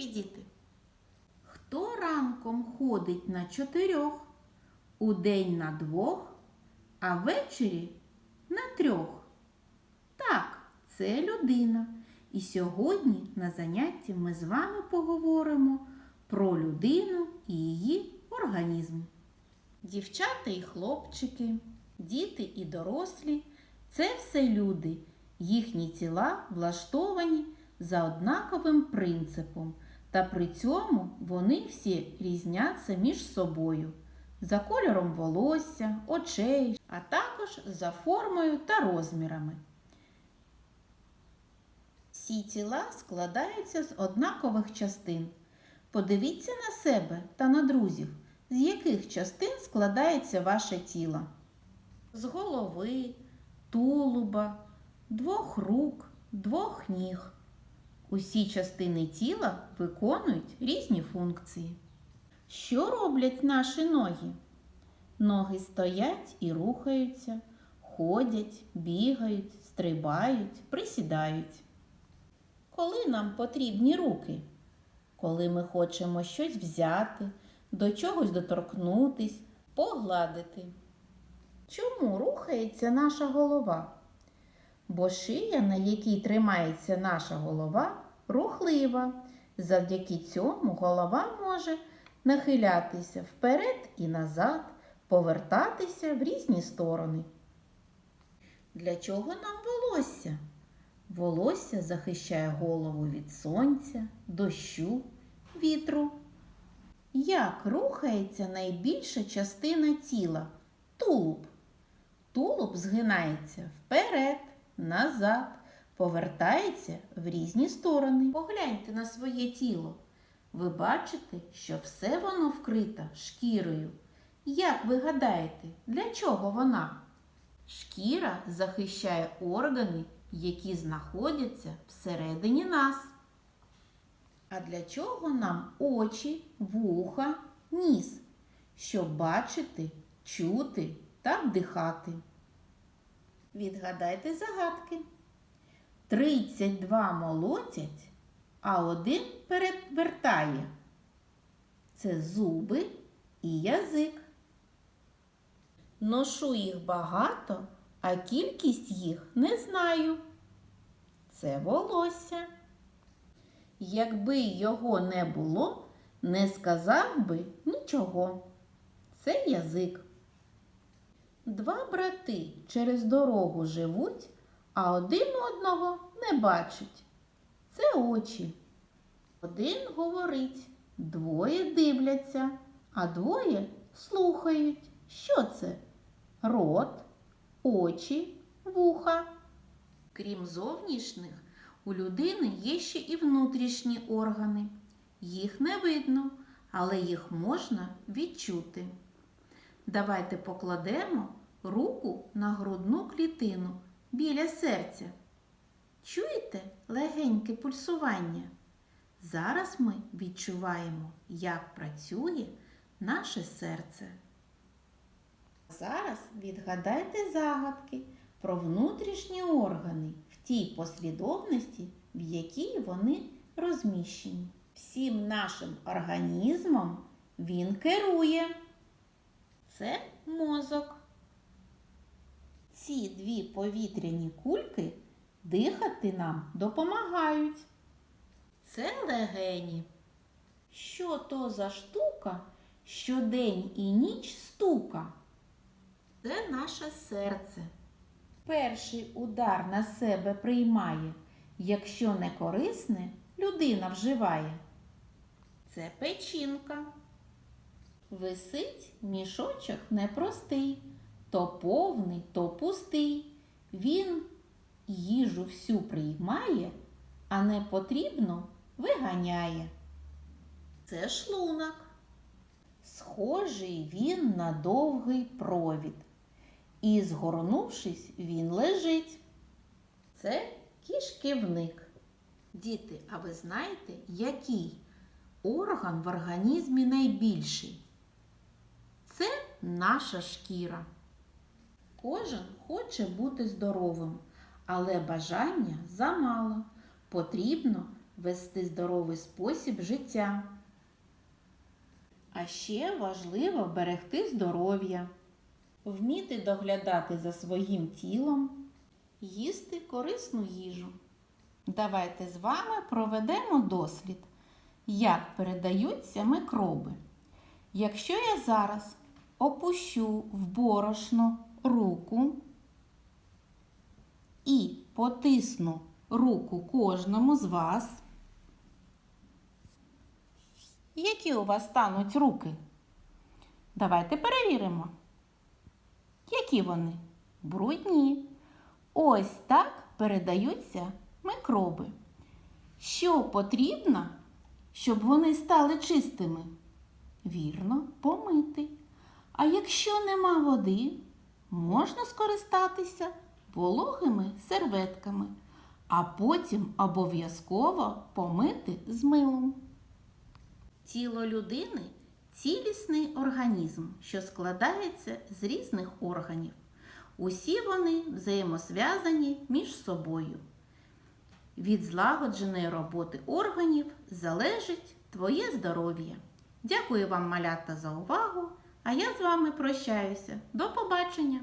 любі. Хто ранком ходить на чотирьох, удень на двох, а ввечері на трьох? Так, це людина. І сьогодні на занятті ми з вами поговоримо про людину і її організм. Дівчата і хлопчики, діти і дорослі це все люди. Їхні тіла влаштовані за однаковим принципом, та при цьому вони всі різняться між собою за кольором волосся, очей, а також за формою та розмірами. Всі тіла складаються з однакових частин. Подивіться на себе та на друзів, з яких частин складається ваше тіло. З голови, тулуба, двох рук, двох ніг. Усі частини тіла виконують різні функції. Що роблять наші ноги? Ноги стоять і рухаються, ходять, бігають, стрибають, присідають. Коли нам потрібні руки? Коли ми хочемо щось взяти, до чогось доторкнутись, погладити. Чому рухається наша голова? Бо шия, на якій тримається наша голова, рухлива. Завдяки цьому голова може нахилятися вперед і назад, повертатися в різні сторони. Для чого нам волосся? Волосся захищає голову від сонця, дощу, вітру. Як рухається найбільша частина тіла? Тулуб. Тулуб згинається вперед, назад, повертається в різні сторони. Погляньте на своє тіло. Ви бачите, що все воно вкрито шкірою. Як ви гадаєте, для чого вона? Шкіра захищає органи, які знаходяться всередині нас. А для чого нам очі, вуха, ніс? Щоб бачити, чути та вдихати. Відгадайте загадки. 32 молотять, а один перевертає. Це зуби і язик. Ношу їх багато, а кількість їх не знаю. Це волосся. Якби його не було, не сказав би нічого. Це язик. Два брати через дорогу живуть, а один одного не бачить. Це очі. Один говорить, двоє дивляться, а двоє слухають. Що це? Рот, очі, вуха. Крім зовнішніх, у людини є ще і внутрішні органи. Їх не видно, але їх можна відчути. Давайте покладемо руку на грудну клітину біля серця. Чуєте легеньке пульсування? Зараз ми відчуваємо, як працює наше серце. Зараз відгадайте загадки про внутрішні органи в тій послідовності, в якій вони розміщені. Всім нашим організмом він керує. Це мозок. Ці дві повітряні кульки дихати нам допомагають. Це легені. Що то за штука, що день і ніч стука? Це наше серце. Перший удар на себе приймає, якщо не корисне, людина вживає. Це печінка. Висить мішочок непростий, то повний, то пустий. Він їжу всю приймає, а не потрібно виганяє. Це шлунок. Схожий він на довгий провід. І, згорнувшись, він лежить. Це кишківник. Діти, а ви знаєте, який орган в організмі найбільший? Це наша шкіра. Кожен хоче бути здоровим, але бажання замало. Потрібно вести здоровий спосіб життя. А ще важливо берегти здоров'я, вміти доглядати за своїм тілом, їсти корисну їжу. Давайте з вами проведемо дослід, як передаються микроби. Якщо я зараз опущу в борошно руку і потисну руку кожному з вас, які у вас стануть руки? Давайте перевіримо. Які вони? Брудні. Ось так передаються микроби. Що потрібно, щоб вони стали чистими? Вірно, помити. А якщо нема води, можна скористатися вологими серветками, а потім обов'язково помити з милом. Тіло людини цілісний організм, що складається з різних органів. Усі вони взаємосв'язані між собою. Від злагодженої роботи органів залежить твоє здоров'я. Дякую вам, малята, за увагу! А я з вами прощаюся. До побачення!